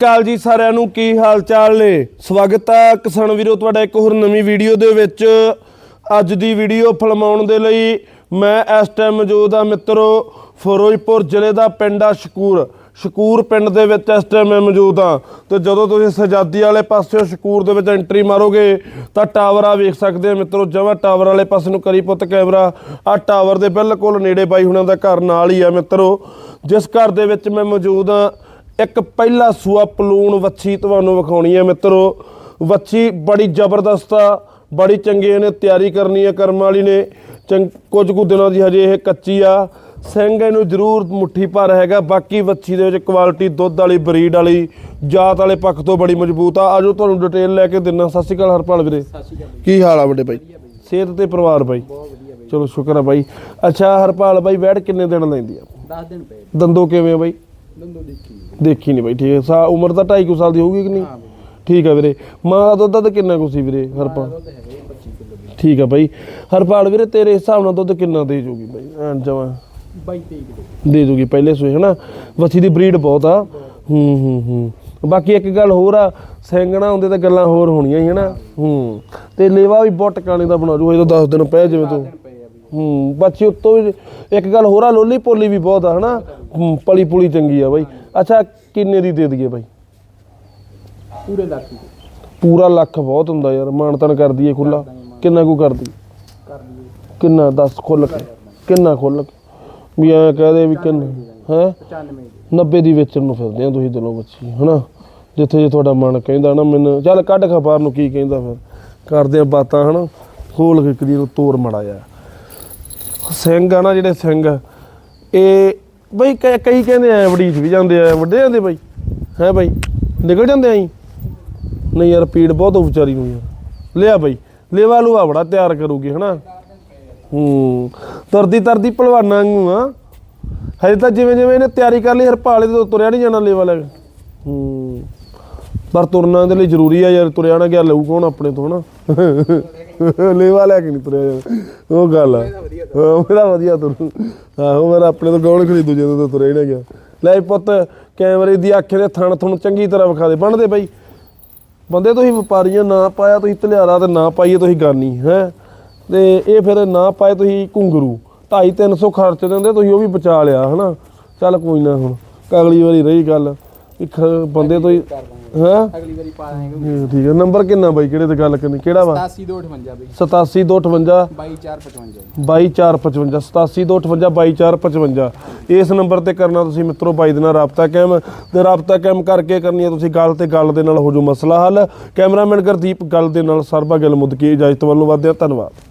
ਕਾਲ ਜੀ ਸਾਰਿਆਂ ਨੂੰ, ਕੀ ਹਾਲ ਚਾਲ ਨੇ? ਸਵਾਗਤ ਹੈ ਕਿਸਾਨ ਵੀਰੋ, ਤੁਹਾਡਾ ਇੱਕ ਹੋਰ ਨਵੀਂ ਵੀਡੀਓ ਦੇ ਵਿੱਚ। ਅੱਜ ਦੀ ਵੀਡੀਓ ਫਿਲਮਾਉਣ ਦੇ ਲਈ ਮੈਂ ਇਸ ਟਾਈਮ ਮੌਜੂਦ ਆ ਮਿੱਤਰੋ, ਫਿਰੋਜ਼ਪੁਰ ਜ਼ਿਲ੍ਹੇ ਦਾ ਪਿੰਡ ਆ ਸ਼ਕੂਰ। ਸ਼ਕੂਰ ਪਿੰਡ ਦੇ ਵਿੱਚ ਇਸ ਟਾਈਮ ਮੈਂ ਮੌਜੂਦ ਆ। ਤੇ ਜਦੋਂ ਤੁਸੀਂ ਸਜਾਦੀ ਵਾਲੇ ਪਾਸਿਓਂ ਸ਼ਕੂਰ ਦੇ ਵਿੱਚ ਐਂਟਰੀ ਮਾਰੋਗੇ, ਤਾਂ ਟਾਵਰ ਆ ਵੇਖ ਸਕਦੇ ਆ ਮਿੱਤਰੋ, ਜਮਾ ਟਾਵਰ ਵਾਲੇ ਪਾਸੇ ਨੂੰ ਕਰੀ ਪੁੱਤ ਕੈਮਰਾ ਆ ਟਾਵਰ ਦੇ ਬਿਲਕੁਲ ਨੇੜੇ ਬਾਈ ਹੁਣਾਂ ਦਾ ਘਰ ਨਾਲ ਹੀ ਆ ਮਿੱਤਰੋ। ਜਿਸ ਘਰ ਦੇ ਵਿੱਚ ਮੈਂ ਮੌਜੂਦ ਆ ਇੱਕ ਪਹਿਲਾ ਸੂਆ ਪਲੂਣ ਵੱਛੀ ਤੁਹਾਨੂੰ ਵਿਖਾਉਣੀ ਹੈ ਮਿੱਤਰੋ। ਵੱਛੀ ਬੜੀ ਜ਼ਬਰਦਸਤ ਆ ਬੜੀ ਚੰਗੀ ਇਹਨੇ ਤਿਆਰੀ ਕਰਨੀ ਹੈ ਕਰਮ ਵਾਲੀ ਨੇ। ਚੰਗ ਕੁਝ ਕੁ ਦਿਨਾਂ ਦੀ ਹਜੇ ਇਹ ਕੱਚੀ ਆ। ਸਿੰਘ ਇਹਨੂੰ ਜ਼ਰੂਰ ਮੁੱਠੀ ਭਰ ਹੈਗਾ ਬਾਕੀ ਵੱਛੀ ਦੇ ਵਿੱਚ ਕੁਆਲਿਟੀ ਦੁੱਧ ਵਾਲੀ ਬਰੀਡ ਵਾਲੀ ਜਾਤ ਵਾਲੇ ਪੱਖ ਤੋਂ ਬੜੀ ਮਜ਼ਬੂਤ ਆ। ਆਜੋ ਤੁਹਾਨੂੰ ਡਿਟੇਲ ਲੈ ਕੇ ਦਿੰਨਾ। ਸਤਿ ਸ਼੍ਰੀ ਅਕਾਲ ਹਰਪਾਲ ਵੀਰੇ। ਕੀ ਹਾਲ ਆ ਵੱਡੇ ਬਾਈ? ਸਿਹਤ ਤੇ ਪਰਿਵਾਰ ਬਾਈ। ਚਲੋ ਸ਼ੁਕਰ ਆ ਬਾਈ। ਅੱਛਾ ਹਰਪਾਲ ਬਾਈ ਬੈਠ ਕਿੰਨੇ ਦਿਨ ਲੈਂਦੀ ਆ? 10 ਦਿਨ ਪਏ। ਦੰਦੋ ਕਿਵੇਂ ਆ ਬਾਈ? ਦੰਦੋ ਦੇਖੀ ਦੇਖੀ ਨਹੀਂ ਬਾਈ ਠੀਕ ਹੈ। ਸਾ ਉਮਰ ਤਾਂ 2.5 ਸਾਲ ਦੀ ਹੋਊਗੀ ਕਿ ਨਹੀਂ? ਠੀਕ ਆ ਵੀਰੇ। ਮਾਂ ਦਾ ਦੁੱਧ ਤਾਂ ਕਿੰਨਾ ਕੁ ਸੀ ਵੀਰੇ ਹਰਪਾਲ? ਦੁੱਧ ਹੈਗੇ 25 ਕਿਲੋ ਦੀ ਠੀਕ ਆ ਬਾਈ। ਹਰਪਾਲ ਵੀਰੇ ਤੇਰੇ ਹਿਸਾਬ ਨਾਲ ਦੁੱਧ ਕਿੰਨਾ ਦੇ ਜੂਗੀ ਬਾਈ? ਐਂ ਜਮਾ 22 23 ਕਿਲੋ। ਦੇ ਜੂਗੀ ਪਹਿਲੇ ਸੂਏ ਹਨਾ? ਵੱਛੀ ਦੀ ਬਰੀਡ ਬਹੁਤ ਆ। ਹੂੰ ਹੂੰ ਹੂੰ। ਬਾਕੀ ਇੱਕ ਗੱਲ ਹੋਰ ਆ ਸੈਂਗਣਾ ਹੁੰਦੇ ਤਾਂ ਗੱਲਾਂ ਹੋਰ ਹੋਣੀਆਂ ਹੀ ਹਨਾ? ਹੂੰ। ਤੇ ਲੇਵਾ ਵੀ ਬਹੁਤ ਟਿਕਾਣੇ ਦਾ ਬਣਾ ਜੂ ਇਹ ਤਾਂ 10 ਦਿਨ ਪਏ ਜਿਵੇਂ ਤੂੰ। ਪਏ ਆ ਵੀ ਹੂੰ ਬੱਚੀ ਉੱਤੋਂ ਵੀ ਇੱਕ ਗੱਲ ਹੋਰ ਆ ਲੋਲੀ ਪੋਲੀ ਵੀ ਬਹੁਤ ਆ ਹਨਾ? ਹੂੰ, ਪਲੀ ਪੁਲੀ ਚੰਗੀ ਆ ਬਾਈ। ਅੱਛਾ ਕਿੰਨੇ ਦੀ ਦੇ ਦਈਏ ਬਾਈ? ਪੂਰੇ ਲੱਖ ਦੀ। ਪੂਰਾ ਲੱਖ ਬਹੁਤ ਹੁੰਦਾ ਯਾਰ ਮਾਨਤਨ ਕਰਦੀ ਏ ਖੁੱਲਾ ਕਿੰਨਾ ਕੁ ਕਰਦੀ ਕਰ ਲਈਏ। ਕਿੰਨਾ ਦੱਸ ਖੁੱਲ ਕੇ? ਕਿੰਨਾ ਖੁੱਲ ਕੇ? ਵੀ ਐ ਕਹਦੇ ਵੀ ਕਿੰਨਾ ਹੈ? 95 ਦੀ। 90 ਦੀ ਵੇਚਣ ਨੂੰ ਫਿਰਦੇ ਆ ਤੁਸੀਂ ਦਿਲੋਂ ਬੱਚੀ ਹਨਾ? ਜਿੱਥੇ ਜੇ ਤੁਹਾਡਾ ਮਨ ਕਹਿੰਦਾ ਨਾ ਮੈਨੂੰ ਚੱਲ ਕੱਢ ਖਬਾਰ ਨੂੰ ਕੀ ਕਹਿੰਦਾ ਫਿਰ। ਕਰਦੇ ਆ ਬਾਤਾਂ ਹਨਾ? ਖੋਲ ਕੇ ਕਦੀ ਨੂੰ ਤੋਰ ਮੜਾ ਜਾ ਸਿੰਘ ਆ ਨਾ ਜਿਹੜੇ ਸਿੰਘ ਇਹ ਬਈ ਕ- ਕਈ ਕਹਿੰਦੇ ਆ ਵੜੀਚ ਵੀ ਜਾਂਦੇ ਆ ਵੱਡੇ ਜਾਂਦੇ ਬਈ। ਹੈ ਬਈ, ਨਿਕਲ ਜਾਂਦੇ ਆਈ ਨਹੀਂ ਯਾਰ ਪੀੜ ਬਹੁਤ ਹੋ ਵਿਚਾਰੀ ਨੂੰ ਯਾਰ। ਲਿਆ ਬਈ, ਲੇਵਾ ਲੂਆ ਬੜਾ ਤਿਆਰ ਕਰੂਗੀ, ਹਨਾ? ਹੂੰ, ਤਰਦੀ ਤਰਦੀ ਭਲਵਾਨਾਂ ਨੂੰ ਆ। ਹਜੇ ਤਾਂ ਜਿਵੇਂ ਜਿਵੇਂ ਇਹਨੇ ਤਿਆਰੀ ਕਰ ਲਈ ਹਰਪਾਲੇ ਤੋਂ ਤੁਰਿਆ ਨਹੀਂ ਜਾਣਾ ਲੇਵਾ ਲੈ ਕੇ। ਹੂੰ। ਪਰ ਤੁਰਨਾ ਦੇ ਲਈ ਜ਼ਰੂਰੀ ਆ ਯਾਰ, ਤੁਰਿਆ ਨਾ ਗਿਆ, ਲਊ ਕੌਣ ਆਪਣੇ ਤੋਂ, ਹਨਾ? ਲੇਵਾ ਲੈ ਕੇ ਨਹੀਂ ਤੁਰਿਆ ਜਾਣਾ ਉਹ ਗੱਲ ਆ। ਹਾਂ ਮੇਰਾ ਵਧੀਆ ਤੁਰ ਆਹੋ ਮੇਰਾ ਆਪਣੇ ਤੋਂ ਕੌਣ ਖਰੀਦੂ ਜਦੋਂ ਤੋਂ ਤੁਰਿਆ ਨਾ ਗਿਆ। ਲੈ ਪੁੱਤ, ਕੈਮਰੇ ਦੀ ਅੱਖ ਦੇ ਥਣ ਥਣ ਚੰਗੀ ਤਰ੍ਹਾਂ ਵਿਖਾ ਦੇ, ਬਣਦੇ ਬਾਈ। ਬੰਦੇ ਤੁਸੀਂ ਵਪਾਰੀਆਂ, ਨਾ ਪਾਇਆ ਤੁਸੀਂ ਧਲਿਆਰਾ ਤੇ ਨਾ ਪਾਈਏ ਤੁਸੀਂ ਗਾਨੀ, ਹੈ? ਤੇ ਇਹ ਫਿਰ ਨਾ ਪਾਏ ਤੁਸੀਂ ਘੁੰਗਰੂ 2.5 300 ਖਰਚ ਦਿੰਦੇ, ਤੁਸੀਂ ਉਹ ਵੀ ਬਚਾ ਲਿਆ, ਹਨਾ? ਚੱਲ ਕੋਈ ਨਾ ਹੁਣ, ਅਗਲੀ ਵਾਰੀ ਰਹੀ ਗੱਲ। ਖ- ਬੰਦੇ ਤੋਂ ਹੀ ਹਾਂ? ਅਗਲੀ ਵਾਰੀ ਪਾ ਦਾਂਗੇ ਠੀਕ ਹੈ। ਨੰਬਰ ਕਿੰਨਾ ਬਾਈ? ਕਿਹੜੇ ਤੇ ਗੱਲ ਕਰਨੀ? ਕਿਹੜਾ ਵਾ? 8258 ਬਈ। 8725 22455 22455 8725 22455 ਇਸ ਨੰਬਰ ਤੇ ਕਰਨਾ ਤੁਸੀਂ ਮਿੱਤਰੋ ਬਾਈ ਦੇ ਨਾਲ ਰਾਬਤਾ ਕਾਇਮ। ਤੇ ਰਾਬਤਾ ਕਾਇਮ ਕਰਕੇ ਕਰਨੀ ਹੈ ਤੁਸੀਂ ਗੱਲ ਤੇ ਗੱਲ ਦੇ ਨਾਲ ਹੋ ਜੋ ਮਸਲਾ ਹੱਲ। ਕੈਮਰਾਮੈਨ ਗੁਰਦੀਪ ਗੱਲ ਦੇ ਨਾਲ ਸਰਬਾ ਗਿੱਲ ਮੁੱਦ ਕੀ ਇਜਾਜ਼ਤ ਵੱਲੋਂ ਵਾਦਿਆ ਧੰਨਵਾਦ।